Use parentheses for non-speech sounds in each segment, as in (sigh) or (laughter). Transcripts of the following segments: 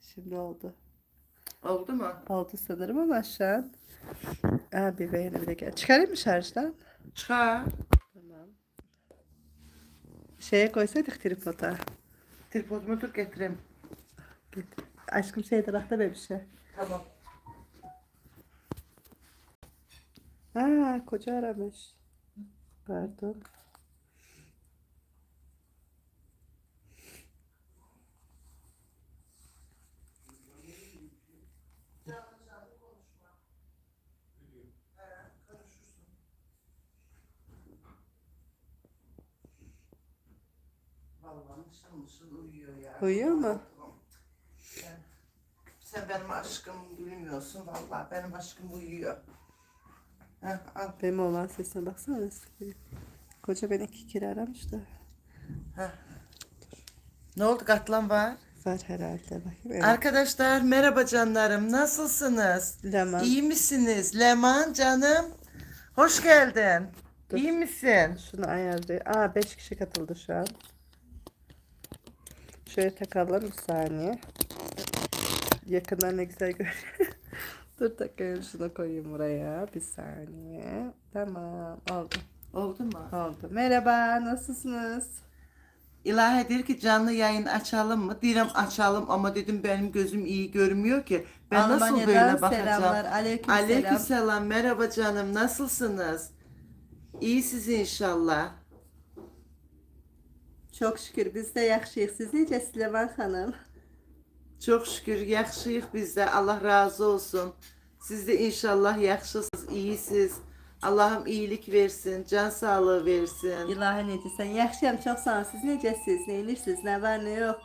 Şimdi oldu. Oldu mu? Oldu sanırım ama şu an. Abi beğeni bile gel. Çıkarayım mı şarjdan? Çıkar. Tamam. Şeye koysaydık tripoda. Tripodumu tut getireyim. Aşkım şey tarafta böyle bir şey. Tamam. Aa koca aramış. Pardon. Vallahi mışıl mışıl uyuyor ya. Uyuyor mu? Sen benim aşkım bilmiyorsun vallahi benim aşkım uyuyor. Heh, al. Benim olan sesine baksana nasıl geliyor. Koca beni iki kere aramış da. Heh. Ne oldu katlan var? Var herhalde bakayım. Evet. Arkadaşlar merhaba canlarım nasılsınız? Leman. İyi misiniz? Leman canım. Hoş geldin. Dur. İyi misin? Şunu ayarlayayım. Aa 5 kişi katıldı şu an. Şöyle takalım bir saniye. Yakından ne güzel görünüyor. (laughs) Dur takayım şunu koyayım buraya. Bir saniye. Tamam oldu. Oldu mu? Oldu. Merhaba nasılsınız? İlahi der ki canlı yayın açalım mı? Diyorum açalım ama dedim benim gözüm iyi görmüyor ki. Ben nasıl Almanya'dan böyle bakacağım? selamlar. Aleyküm, Aleyküm selam. Merhaba canım. Nasılsınız? İyisiniz inşallah. Çok şükür biz de yaxşıyıq. Siz necəsiz Levan xanım? Çok şükür yaxşıyıq biz de. Allah razı olsun. Siz de inşallah yaxşısınız, iyisiniz. Allah'ım iyilik versin, can sağlığı versin. İlahi necəsən? Yaxşıyam, çox sağ olun. Siz necəsiz? Nə edirsiniz? Nə var, nə yox?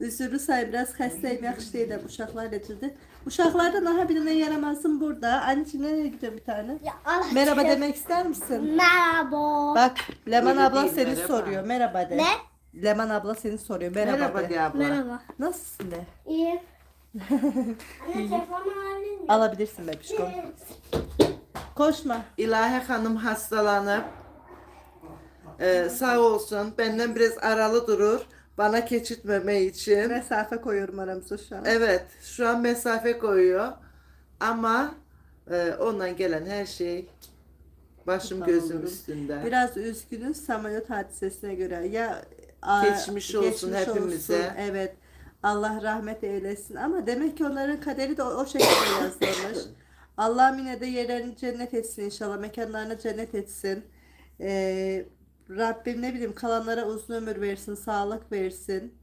Üzürlü say, biraz xəstəyim, yaxşı deyiləm. Uşaqlar necədir? Uşaqlardan daha bir dənə yaramazsın burada. Anneciğim nereye gidiyor bir tane? Ya Allah Merhaba demek ister misin? Merhaba. Bak, Leman Öyle abla değil, seni merhaba. soruyor. Merhaba de. Ne? Leman abla seni soruyor. Merhaba, Merhaba de. de abla. Merhaba. Nasılsın de? İyi. (laughs) Anne telefonu alabilir miyim? Alabilirsin bebişkom. Koşma. İlahi Hanım hastalanıp e, sağ olsun benden biraz aralı durur bana keçirtmeme için. Mesafe koyuyorum aramıza şu an. Evet şu an mesafe koyuyor ama e, ondan gelen her şey başım Kurban gözüm olurum. üstünde. Biraz üzgünüz Samanyot hadisesine göre. Ya Geçmiş olsun hepimize. Evet. Allah rahmet eylesin. Ama demek ki onların kaderi de o, o şekilde (coughs) yazılmış. Allah yine de yerlerini cennet etsin inşallah. Mekanlarını cennet etsin. Ee, Rabbim ne bileyim kalanlara uzun ömür versin, sağlık versin.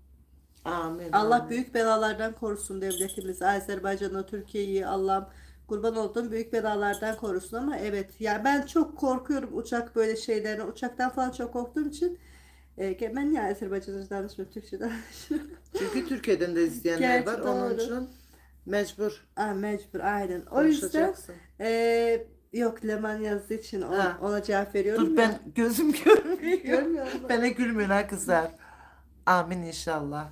Amin. Allah amin. büyük belalardan korusun devletimizi, Azerbaycan'ı, Türkiye'yi Allah'ım kurban olduğum büyük belalardan korusun ama evet ya ben çok korkuyorum uçak böyle şeylerine uçaktan falan çok korktuğum için e, ben ya Azerbaycan'da danışmıyorum Türkçe danışıyorum. Çünkü Türkiye'den de izleyenler Gerçi var. Onun doğru. için mecbur Aa, mecbur aynen. O yüzden e, yok Leman yazdığı için ona, Ha. ona cevap veriyorum. Dur ya. ben gözüm görmüyor. Görmüyor musun? Bana gülmüyor ha kızlar. Amin inşallah.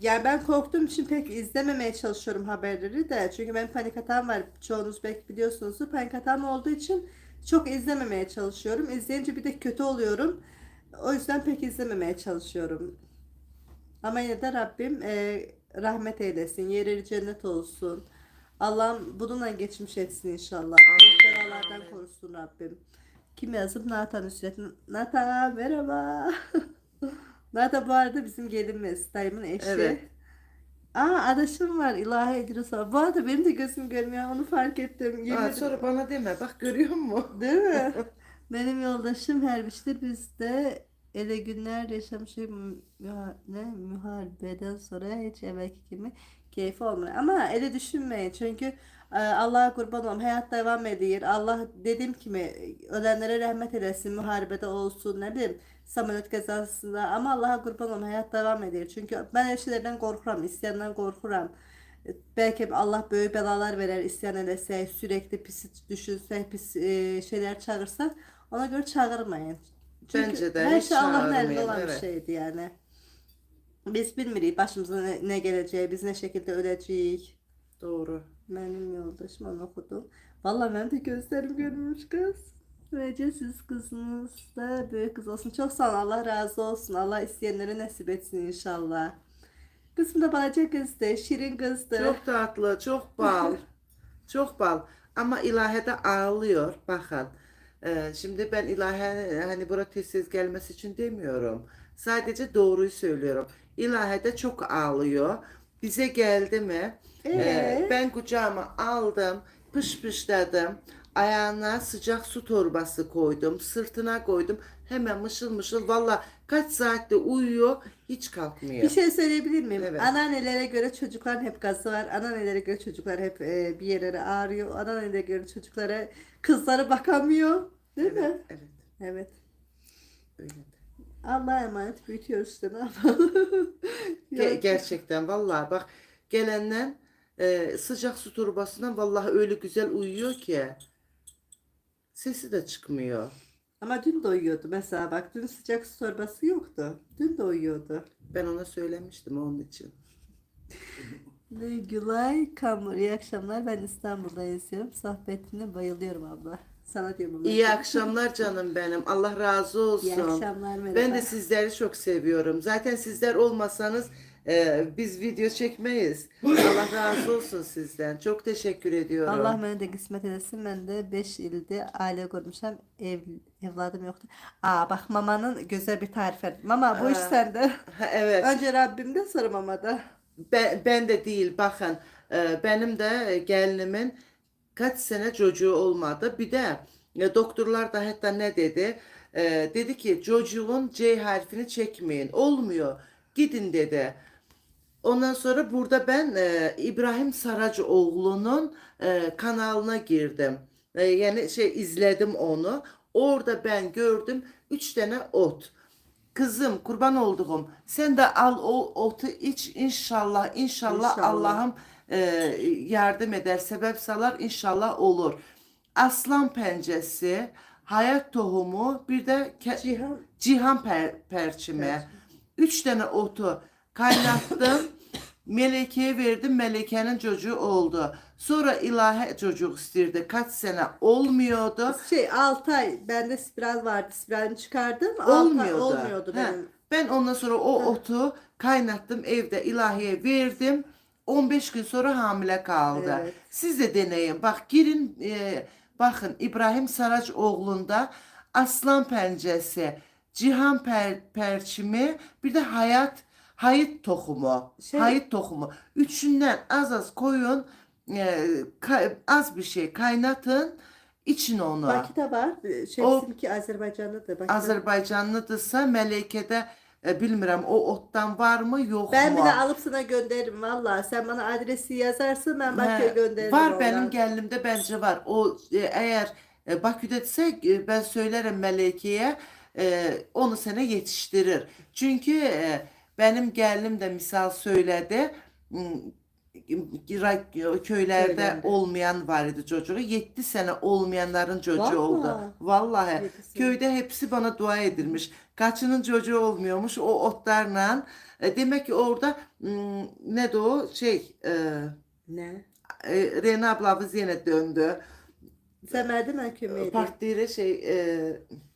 Yani ben korktuğum için pek izlememeye çalışıyorum haberleri de. Çünkü benim panik hatam var. Çoğunuz belki biliyorsunuz. Panik hatam olduğu için çok izlememeye çalışıyorum. İzleyince bir de kötü oluyorum. O yüzden pek izlememeye çalışıyorum. Ama yine de Rabbim e, rahmet eylesin. Yeri cennet olsun. Allah'ım bununla geçmiş etsin inşallah. Büyük Belalardan korusun Rabbim. Kim yazıp Nathan Nusret. Nathan merhaba. (laughs) Nathan bu arada bizim gelinimiz. Dayımın eşi. Evet. Aa adaşım var İlahi İdris abi. Bu arada benim de gözüm görmüyor. Onu fark ettim. Yemin Aa, sonra bana deme. Bak görüyor musun? Değil mi? (laughs) Benim yoldaşım Hermiş'te biz de ele günler yaşamışız müha- ne muharebeden sonra hiç evvelki gibi keyfi olmuyor. Ama ele düşünmeyin çünkü e, Allah'a kurban olun hayat devam ediyor. Allah dediğim gibi ölenlere rahmet eylesin muharebede olsun ne bileyim Samanot kazasında ama Allah'a kurban olun hayat devam ediyor. Çünkü ben şeylerden korkuram, isyandan korkuram. Belki Allah böyle belalar verer isyan ederse, sürekli pis düşünse, pis e, şeyler çağırsa ona göre çağırmayın. Çünkü Bence de her hiç şey Allah'ın elinde olan bir evet. şeydi yani. Biz bilmirik başımıza ne, ne geleceği, biz ne şekilde öleceğiz. Doğru. Benim yoldaşım onu okudum. Vallahi ben de gözlerim görmüş kız. Böylece siz kızınız da büyük kız olsun. Çok sağ olun. Allah razı olsun. Allah isteyenlere nasip etsin inşallah. Kızım da balaca kızdı. Şirin kızdı. Çok tatlı, çok bal. (laughs) çok bal. Ama ilahe de ağlıyor. Bakın. Ee, şimdi ben ilahe hani bura tez tez gelmesi için demiyorum. Sadece doğruyu söylüyorum. İlahe de çok ağlıyor. Bize geldi mi? Ee? Ee, ben kucağıma aldım, pışpışladım. Ayağına sıcak su torbası koydum, sırtına koydum. Hemen mışıl mışıl valla kaç saatte uyuyor, hiç kalkmıyor. Bir şey söyleyebilir miyim? Evet. Anneannelere göre çocukların hep gazı var. Anneannelere göre çocuklar hep e, bir yerlere ağrıyor. Anneannelere göre çocuklara kızları bakamıyor. Değil mi? Evet, evet, Evet. öyle. Allah'a emanet büyütüyoruz işte ne yapalım. (laughs) Ge- Yok. gerçekten vallahi bak gelenden e, sıcak su torbasından vallahi öyle güzel uyuyor ki sesi de çıkmıyor. Ama dün de uyuyordu mesela bak dün sıcak su torbası yoktu. Dün de uyuyordu. Ben ona söylemiştim onun için. (laughs) Ne Gülay Kamur. İyi akşamlar. Ben İstanbul'da yazıyorum. Sohbetine bayılıyorum abla. Sana diyorum ama. İyi akşamlar canım benim. Allah razı olsun. İyi akşamlar merhaba. Ben de sizleri çok seviyorum. Zaten sizler olmasanız e, biz video çekmeyiz. (laughs) Allah razı olsun sizden. Çok teşekkür ediyorum. Allah bana da kısmet edesin. Ben de 5 ilde aile kurmuşam. Ev, evladım yoktu. Aa bak mamanın güzel bir tarif ver. Mama bu iş Aa. sende. Ha, evet. Önce Rabbimden sonra mamada. Ben, ben de değil bakın e, benim de gelinimin kaç sene çocuğu olmadı. Bir de e, doktorlar da hatta ne dedi? E, dedi ki çocuğun C harfini çekmeyin. Olmuyor. Gidin dedi. Ondan sonra burada ben e, İbrahim Saracoğlu'nun e, kanalına girdim. E, yani şey izledim onu. Orada ben gördüm üç tane ot. Kızım kurban olduğum sen de al o otu iç inşallah inşallah, İnşallah. Allah'ım e, yardım eder sebep salar inşallah olur. Aslan pençesi, hayat tohumu bir de Cihan. cihan per- perçimi. Üç tane otu kaynattım. (laughs) Melike'ye verdim. Melike'nin çocuğu oldu. Sonra ilahe çocuk istirdi. Kaç sene olmuyordu. Şey 6 ay bende spiral vardı. Spiralimi çıkardım. Altı ay Olmuyordu. olmuyordu He. benim. Ben ondan sonra o otu kaynattım evde ilahiye verdim. 15 gün sonra hamile kaldı. Evet. Siz de deneyin. Bak girin e, bakın İbrahim Saracoğlu'nda aslan pençesi, cihan per, perçimi bir de hayat hayıt tohumu. Şey- Hayıt tohumu. Üçünden az az koyun. e, ka- az bir şey kaynatın. için onu. Bakı'da var. Şey O- bizimki Azerbaycan'da da. Bakı'da. Azerbaycanlıdırsa Melike'de e, bilmirəm o ottan var mı yok Ben mu? bile alıp sana gönderirim valla. Sen bana adresi yazarsın ben Bakü'ye gönderirim. Var oradan. benim gəlinimdə bence var. O e, eğer e, Baküdədirsə e, ben söylerim Melike'ye e, onu sana yetiştirir. Çünkü e, benim gəlinim de misal söyledi. Hmm, köylerde olmayan var idi çocuğu. 7 sene olmayanların çocuğu Vallahi. oldu. Vallahi. Köyde hepsi bana dua edilmiş. Kaçının çocuğu olmuyormuş o otlarla. E, demek ki orada hmm, ne de o şey e, Ne? e, Rena ablamız yine döndü. Mi kömeği? Partire şey e,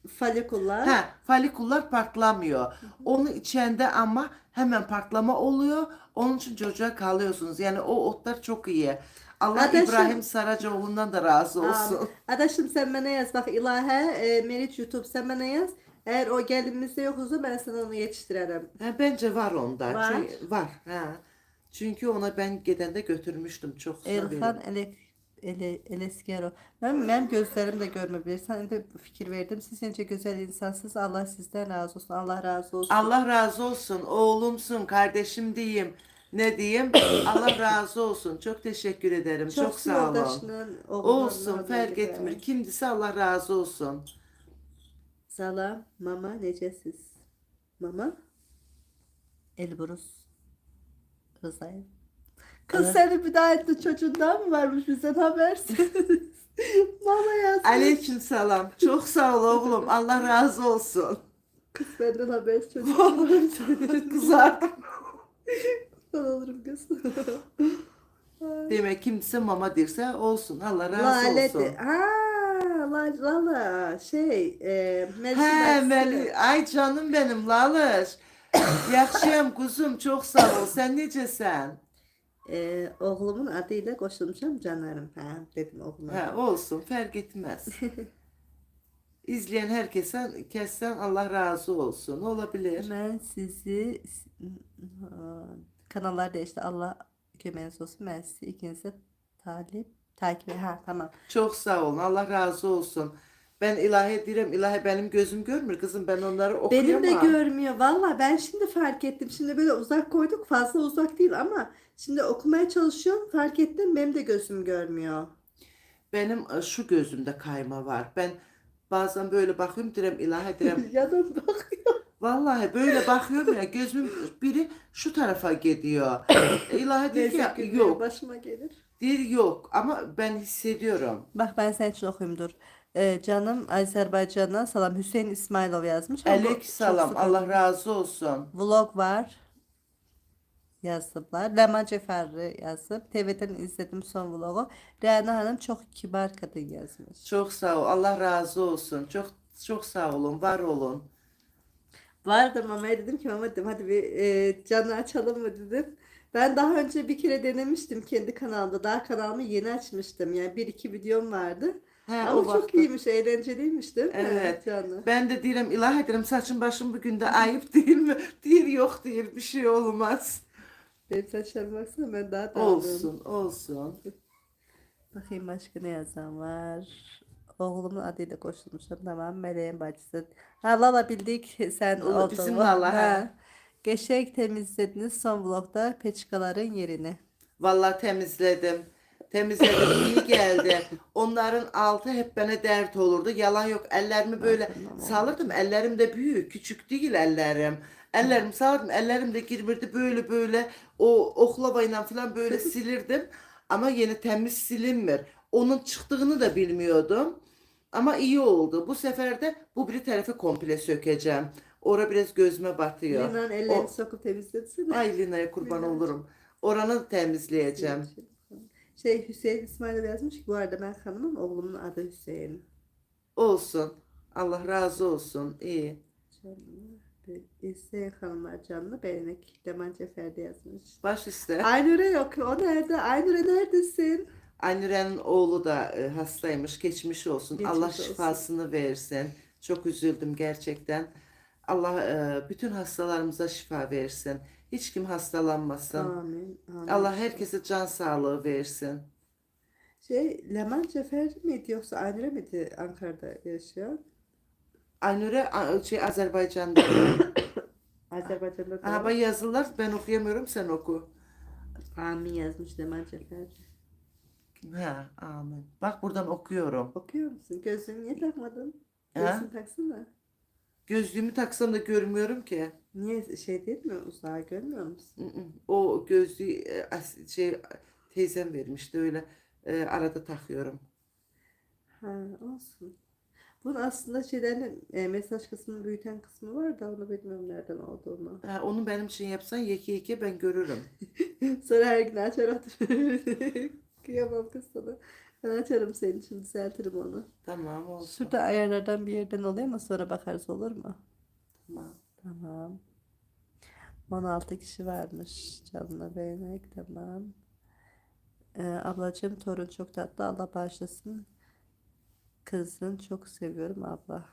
Falikullar. ha folikullar patlamıyor. Onu içende ama hemen patlama oluyor. Onun için çocuğa kalıyorsunuz. Yani o otlar çok iyi. Allah Adaşım- İbrahim Saracoğlu'ndan da razı olsun. Amin. Adaşım sen bana yaz. Bak ilahe e, Meriç YouTube sen bana yaz. Eğer o gelinimizde yoksa ben sana onu yetiştirelim. Ha, bence var onda. Var. Çünkü, var. Ha. Çünkü ona ben gidende götürmüştüm. Çok. Elhan Elek Ele, Eleskero. Ben, benim gözlerim de görmebilir. Sana da fikir verdim. Siz sence güzel insansınız. Allah sizden razı olsun. Allah razı olsun. Allah razı olsun. Oğlumsun, kardeşim diyeyim. Ne diyeyim? (coughs) Allah razı olsun. Çok teşekkür ederim. Çok, sağ olun. Olsun, fark etmir. Kimdise Allah razı olsun. Salam, mama, necesiz? Mama? Elburuz. Rıza'ya. Kız senin bir daha etli çocuğundan mı varmış bizden habersiz? (laughs) mama yazmış. Aleyküm selam. Çok sağ ol oğlum. Allah razı olsun. Kız benden habersiz çocuk. (laughs) Kızar. Olurum kız. (laughs) Demek kimse mama derse olsun. Allah razı Lale olsun. de. Aa, la, lala şey. E, He. Meli. Ay canım benim Lalış. Yaxşıyam kuzum, çok sağ ol. Sen necəsən? Ee, oğlumun adıyla koşulmuşam canlarım. Ha, dedim oğluma. Hə, olsun, fərq etməz. (laughs) İzleyen herkese kessen Allah razı olsun. Olabilir. Ben sizi kanallarda işte Allah kömeniz olsun. Ben sizi ikinize talip takip ha tamam. Çok sağ olun. Allah razı olsun. Ben ilahi direm. ilahi benim gözüm görmür kızım. Ben onları okuyamam. Benim de görmüyor. Valla ben şimdi fark ettim. Şimdi böyle uzak koyduk. Fazla uzak değil ama şimdi okumaya çalışıyorum. Fark ettim benim de gözüm görmüyor. Benim e, şu gözümde kayma var. Ben bazen böyle bakıyorum direm ilahi direm. (laughs) Yanım bakıyor. Vallahi böyle bakıyorum ya gözümün biri şu tarafa gidiyor. (coughs) E, ilahi diyor Neyse ki ki yok. başıma gelir. Dil yok ama ben hissediyorum. Bak ben senin için okuyayım dur. Ee, canım Azerbaycan'a salam Hüseyin İsmailov yazmış. ama bu Aleyküm çok selam. sıkıntı. Allah razı olsun. Vlog var. Yazdılar. Leman Ceferli yazıp TV'den izledim son vlogu. Rana Hanım çok kibar kadın yazmış. Çok sağ ol. Allah razı olsun. Çok çok sağ olun. Var olun. Vardı mamaya dedim ki mama dedim hadi bir e, canlı açalım mı dedim. Ben daha önce bir kere denemiştim kendi kanalımda. Daha kanalımı yeni açmıştım. Yani bir iki videom vardı. He, Ama o çok vakti. iyiymiş, eğlenceliymiş değil mi? Evet. Canlı. Ben de diyelim ilah ederim saçım başım bugün de ayıp değil mi? (laughs) Değil yok değil bir şey olmaz. Benim saçlarıma baksana ben daha dağıldım. Olsun olsun. (laughs) Bakayım başka ne yazan var. Oğlumun adıyla koşulmuşum. Tamam. Meleğin bacısı. Ha Lala bildik sen Lala, oldun. bizim? Lala, Ha. Geçek temizlediniz son vlogda peçkaların yerini. Vallahi temizledim. Temizledim iyi geldi. Onların altı hep bana dert olurdu. Yalan yok. Ellerimi böyle salırdım. Ellerim de büyük. Küçük değil ellerim. Ellerimi salırdım. Ellerim de girmirdi böyle böyle. O oklavayla falan böyle (laughs) silirdim. Ama yeni temiz silinmir. Onun çıktığını da bilmiyordum. Ama iyi oldu. Bu sefer de bu bir tarafı komple sökeceğim. Ora biraz gözüme batıyor. Linan ellerini O- sokup temizletsene. Ay Lina'ya kurban Lina. olurum. Oranı temizleyeceğim. Şey Hüseyin İsmail yazmış ki bu arada ben hanımım oğlumun adı Hüseyin. Olsun. Allah razı olsun. İyi. Canlı. Bir Hüseyin hanımlar canlı beğenek. Leman Cefer'de yazmış. Baş üstte. Aynure yok. O nerede? Aynure neredesin? Aynura'nın oğlu da e, hastaymış. Geçmiş olsun. Geçmiş Allah olsun. şifasını versin. Çok üzüldüm gerçekten. Allah e, bütün hastalarımıza şifa versin. Hiç kim hastalanmasın. Amin. amin. Allah herkese can sağlığı versin. Şey Leman Cefer miydi yoksa Aynure miydi Ankara'da yaşıyor? Aynur'a a- şey Azerbaycan'da. (coughs) Azerbaycan'da da. Ama yazılar ben okuyamıyorum sen oku. Amin yazmış Leman Cefer. Ha, amin. Bak buradan okuyorum. Okuyor musun? Gözlüğünü niye takmadın? Gözlüğünü taksana. Gözlüğümü taksam da görmüyorum ki. Niye şey değil mi? Uzağa görmüyor musun? O gözlüğü e, as- şey teyzem vermişti öyle e, arada takıyorum. Ha olsun. Bunun aslında şeylerin e, mesaj kısmını büyüten kısmı var da onu bilmiyorum nereden olduğunu. Ha, onu benim için yapsan yeke yeke ben görürüm. (laughs) Sonra her gün açar oturur. (laughs) Kıyamam kız sana. Ben açarım senin için düzeltirim onu. Tamam olsun. Şurada ayarlardan bir yerden oluyor ama sonra bakarız olur mu? Tamam. Tamam. 16 kişi varmış canına beğenek tamam. Ee, ablacığım torun çok tatlı Allah bağışlasın. Kızın çok seviyorum abla.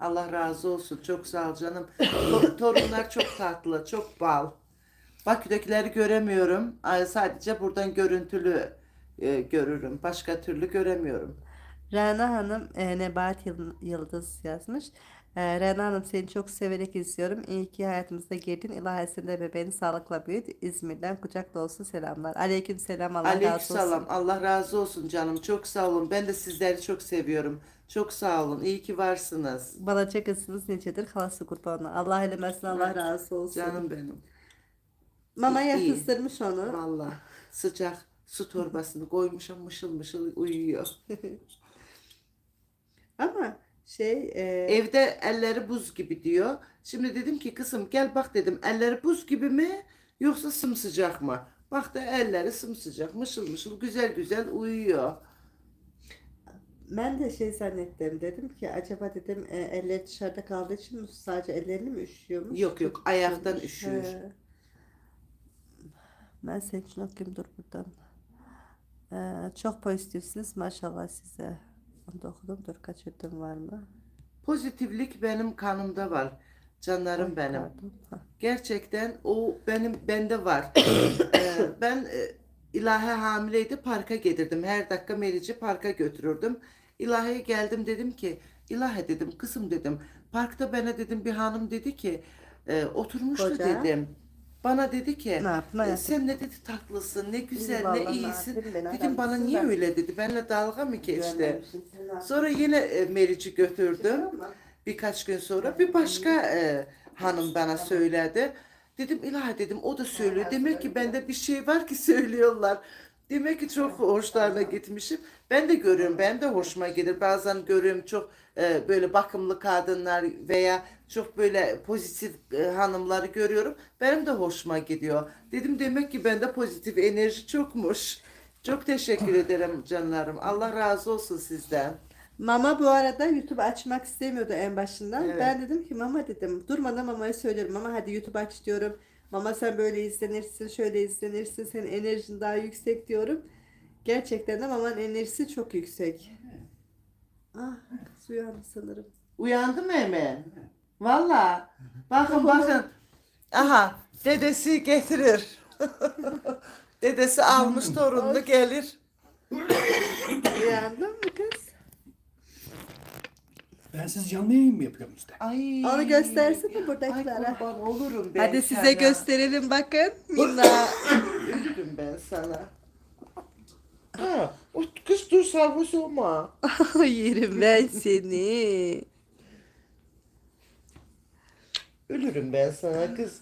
Allah razı olsun. Çok sağ ol canım. To- torunlar çok tatlı, çok bal. Bakü'dekileri göremiyorum. Ay, Sadece buradan görüntülü e, görürüm. Başka türlü göremiyorum. Rana Hanım e, Nebahat Yıl- Yıldız yazmış. E, Rana Hanım seni çok severek izliyorum. İyi ki hayatımıza girdin. İlahisinde bebeğini sağlıkla büyüt. İzmir'den kucak dolusu selamlar. Aleyküm selam. Allah razı olsun. Aleykümselam. Allah razı olsun canım. Çok sağ olun. Ben de sizleri çok seviyorum. Çok sağ olun. İyi ki varsınız. Balaca kızınız nicedir halası kurbanı. Allah eylemesin Allah Evet. razı olsun. Canım benim. Mama İyi. yatıştırmış onu. Vallahi sıcak su torbasını koymuşum mışıl mışıl uyuyor. (laughs) Ama şey e, Evde elleri buz gibi diyor. Şimdi dedim ki kızım gel bak dedim elleri buz gibi mi yoksa sımsıcak mı? Bak da elleri sımsıcak mışıl mışıl güzel güzel uyuyor. Ben de şey zannettim dedim ki acaba dedim e, eller dışarıda kaldığı için mi sadece ellerini mi üşüyormuş? Yok, yok, ayaktan üşüyor. Ben senin için okuyayım dur buradan. Ee, çok pozitifsiniz maşallah size. Onu da okudum dur kaçırdım var mı? Pozitiflik benim kanımda var. Canlarım Ay, benim. pardon. Ha. Gerçekten o benim bende var. (coughs) Ee, ben e, ilahi hamileydi parka getirdim. Her dakika Meriç'i parka götürürdüm. İlahi'ye geldim dedim ki ilahi dedim kızım dedim. Parkta bana dedim bir hanım dedi ki e, oturmuştu Koca. dedim. Bana dedi ki Ne yaptın "E, hayatım? sen ne dedi tatlısın ne güzel vallahi ne ne iyisin. yapayım, ben Dedim bana niye ben." öyle dedi. Benimle dalga mı geçti? Ne? Sonra yine e, Meriç'i götürdüm. Birkaç gün sonra bir başka e, hanım bana söyledi. Dedim ilahi dedim o da söylüyor. Demek ki bende bir şey var ki (laughs) söylüyorlar. Demek ki çok hoşlarına gitmişim. Ben de görüyorum, ben de hoşuma gider. Bazen görüyorum çok e, böyle bakımlı kadınlar veya çok böyle pozitif e, hanımları görüyorum. Benim de hoşuma gidiyor. Dedim demek ki bende pozitif enerji çokmuş. Çok teşekkür ederim canlarım. Allah razı olsun sizden. Mama bu arada YouTube açmak istemiyordu en başından. Evet. Ben dedim ki mama dedim durmadan mamaya söylüyorum. Mama hadi YouTube aç diyorum. Mama sen böyle izlenirsin, şöyle izlenirsin. Senin enerjin daha yüksek diyorum. Gerçekten de mamanın enerjisi çok yüksek. Ah, uyandı sanırım. Uyandı mı hemen? Valla. Bakın bakın. Aha dedesi getirir. (laughs) dedesi almış torununu gelir. Uyandın mı kız? Ben siz canlı yayın mı yapıyorum işte? Ay. Onu göstersene Ay buradakilere. kurban olurum ben Hadi size sana. gösterelim bakın. (laughs) Mina. Ölürüm ben sana. Ha, dur sarhoş olma. (laughs) Yerim ben seni. Ölürüm ben sana kız.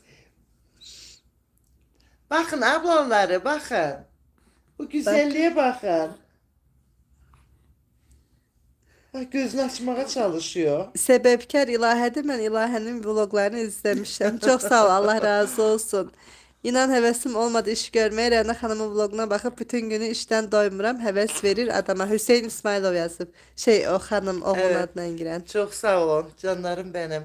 Bakın ablaları bakın. Bu güzelliğe bakın. Bak gözünü açmaya çalışıyor. Sebepkar ilahe ben ilahenin vloglarını izlemişim. Çok sağ ol Allah razı olsun. İnan hevesim olmadı iş görmeye. Rana Hanım'ın vloguna bakıp bütün günü işten doymuram. Heves verir adama. Hüseyin İsmailov yazıp. Şey o hanım oğlun Evet. adına giren. Çok sağ olun canlarım benim.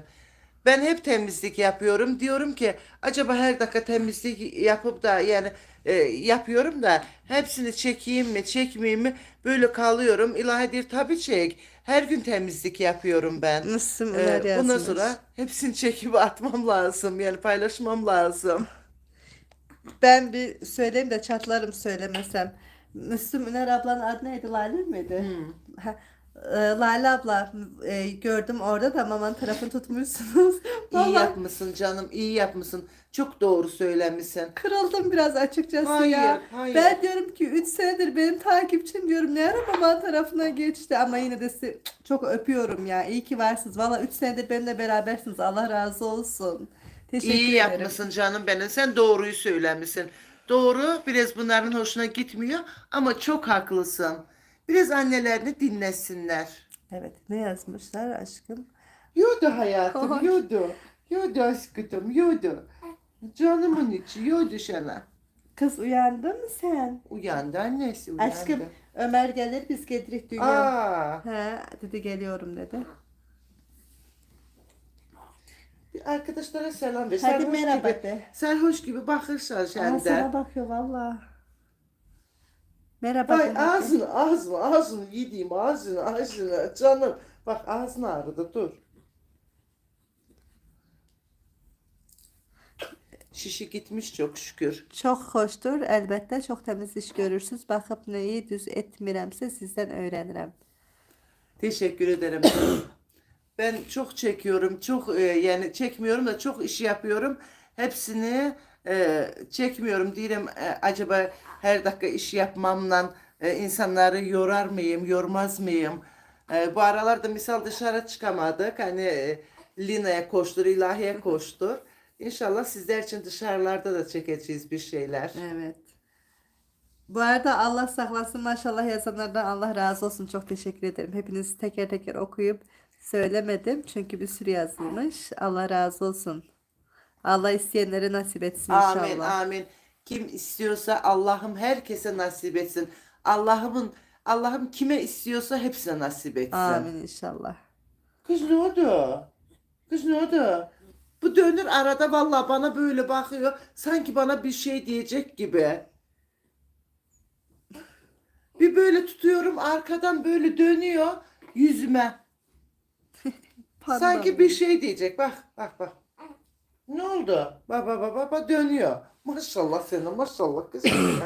Ben hep temizlik yapıyorum. Diyorum ki acaba her dakika temizlik yapıp da yani e, yapıyorum da hepsini çekeyim mi çekmeyeyim mi böyle kalıyorum. İlahi dir tabii çek. Her gün temizlik yapıyorum ben. Müslüm Ee, bundan sonra hepsini çekip atmam lazım. Yani paylaşmam lazım. Ben bir söyleyeyim de çatlarım söylemesem. Müslüm Üner ablanın adı neydi? Lale miydi? Ha, e, Lale abla e, gördüm orada da mamanın tarafını tutmuşsunuz. İyi (laughs) Vallahi yapmışsın canım, iyi yapmışsın. Çok doğru söylemişsin. kırıldım biraz açıkçası Hayır, ya. hayır. Ben diyorum ki 3 senedir benim takipçim diyorum. Ne ara babanın tarafına geçti ama yine de sizi çok öpüyorum ya. İyi ki varsınız. Valla 3 senedir benimle berabersiniz. Allah razı olsun. Teşekkür İyi ederim. yapmışsın canım benim. Sen doğruyu söylemişsin. Doğru, biraz bunların hoşuna gitmiyor ama çok haklısın. Biraz annelerini dinlesinler. Evet ne yazmışlar aşkım? Yodu hayatım, Ay. yodu. Yodu aşkım, yodu. Canımın içi, yodu sana. Kız uyandın mı sen? Uyandı annesi, uyandı. Aşkım Ömer gelir biz gedirik dünya. Aa, He dedi geliyorum dedi. Arkadaşlara selam ver. Hadi Sarhoş merhaba gibi, de. sarhoş gibi bakırsan Aa, sen de. sana bakıyor valla. Merhaba. Ay de. ağzını ağzını ağzını yediğim ağzını ağzını canım. Bak ağzını ağrıdı dur. Şişi gitmiş çok şükür. Çok hoşdur. Elbette çok temiz iş görürsünüz. Bakıp neyi düz etmiremse sizden öğrenirim. Teşekkür ederim. Ben çok çekiyorum. Çok e, yani çekmiyorum da çok iş yapıyorum. Hepsini e, çekmiyorum diyelim. E, acaba her dakika iş yapmamla e, insanları yorar mıyım, yormaz mıyım? E, bu aralarda misal dışarı çıkamadık. Hani e, Lina'ya koştur, ilahiye koştur. İnşallah sizler için dışarılarda da çekeceğiz bir şeyler. Evet. Bu arada Allah saklasın maşallah yazanlardan Allah razı olsun. Çok teşekkür ederim. Hepinizi teker teker okuyup söylemedim. Çünkü bir sürü yazılmış. Allah razı olsun. Allah isteyenlere nasip etsin inşallah. Amin amin. Kim istiyorsa Allah'ım herkese nasip etsin. Allah'ımın Allah'ım kime istiyorsa hepsine nasip etsin. Amin inşallah. Kız ne oldu? Kız ne oldu? Bu dönür arada vallahi bana böyle bakıyor. Sanki bana bir şey diyecek gibi. Bir böyle tutuyorum arkadan böyle dönüyor yüzüme. Panda Sanki bir şey diyecek. Bak bak bak. Ne oldu? Baba baba baba dönüyor. Maşallah senin maşallah kızım. (coughs)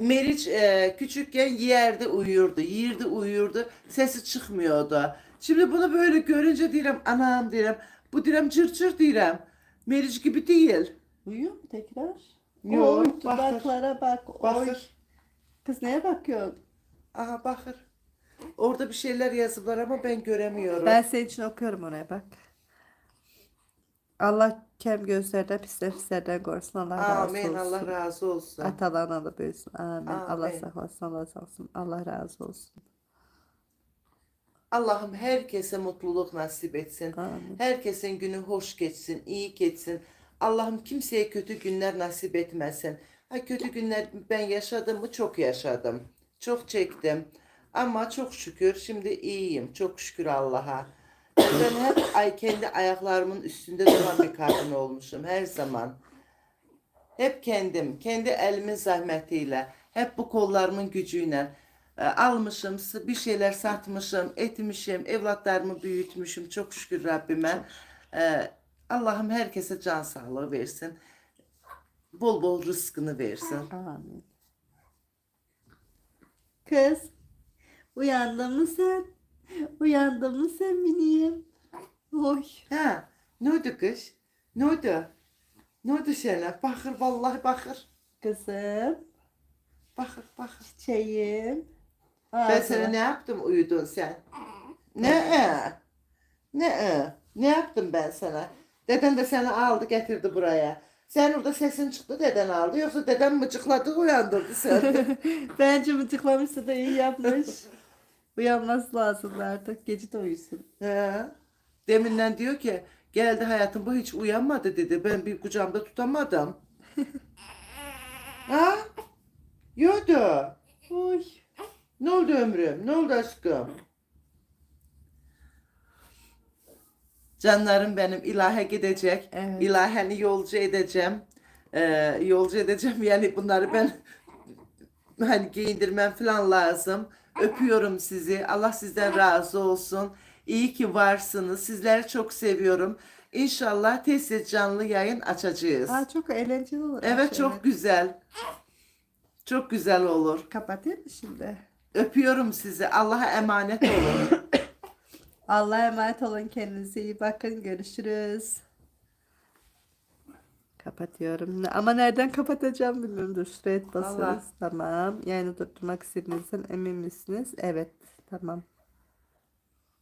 Meriç e, küçükken yerde uyurdu, yirdi uyurdu, sesi çıkmıyordu. Şimdi bunu böyle görünce diyorum, anam diyorum, bu diyorum cır cır diyorum. Meriç gibi değil. Uyuyor mu tekrar? Yok, Oy, bakır. dudaklara bak. Oy. Bakır, Kız neye bakıyorsun? aha bakır. Orada bir şeyler yazılar ama ben göremiyorum. Ben senin için okuyorum oraya bak. Allah kem gözlerden pisler pislerden korusun. Allah razı Amin, olsun. Allah razı olsun. Atalarına da büyüsün. Amin. Allah Amin. saklasın. Allah saklasın. Allah razı olsun. Allah'ım herkese mutluluk nasip etsin. Amin. Herkesin günü hoş geçsin, iyi geçsin. Allah'ım kimseye kötü günler nasip etmesin. Ha kötü günler ben yaşadım mı? Çok yaşadım. Çok çektim. Ama çok şükür şimdi iyiyim. Çok şükür Allah'a. Ben hep ay kendi ayaklarımın üstünde duran bir kadın olmuşum her zaman. Hep kendim, kendi elimin zahmetiyle, hep bu kollarımın gücüyle e, almışım, bir şeyler satmışım, etmişim, evlatlarımı büyütmüşüm. Çok şükür Rabbime. E, Allah'ım herkese can sağlığı versin. Bol bol rızkını versin. Amin. Kız. Uyandın mı sen? Uyandın mı sen miniyim? Oy. Ha, ne oldu kız? Ne oldu? Ne oldu sana? Bakır vallahi bakır. Kızım. Bakır bakır. Çiçeğim. Ben Ağzına- sana ne yaptım uyudun sen? Ne? Ne? Ne yaptım ben sana? Deden de seni aldı getirdi buraya. Sen orada sesin çıktı deden aldı. Yoksa deden mıcıkladı uyandırdı seni. (laughs) Bence mıtıklamışsa da iyi yapmış. (laughs) Uyanması lazım artık. Gece de uyusun. He. Deminden diyor ki geldi hayatım bu hiç uyanmadı dedi. Ben bir kucağımda tutamadım. ha? Yodu. Oy. Ne oldu ömrüm? Ne oldu aşkım? Canlarım benim ilahe gidecek. Evet. İlaheni yolcu edeceğim. Ee, yolcu edeceğim yani bunları ben hani giyindirmem falan lazım. Öpüyorum sizi. Allah sizden razı olsun. İyi ki varsınız. Sizleri çok seviyorum. İnşallah tez canlı yayın açacağız. Aa, çok eğlenceli olur. Evet çok güzel. Çok güzel olur. Kapatayım mı şimdi? Öpüyorum sizi. Allah'a emanet olun. (coughs) Allah'a emanet olun kendinize iyi bakın. Görüşürüz. Kapatıyorum. Ama nereden kapatacağım bilmiyorum. Dur şuraya. Allah. Tamam. Yani durdurmak istediğinizden emin misiniz? Evet. Tamam.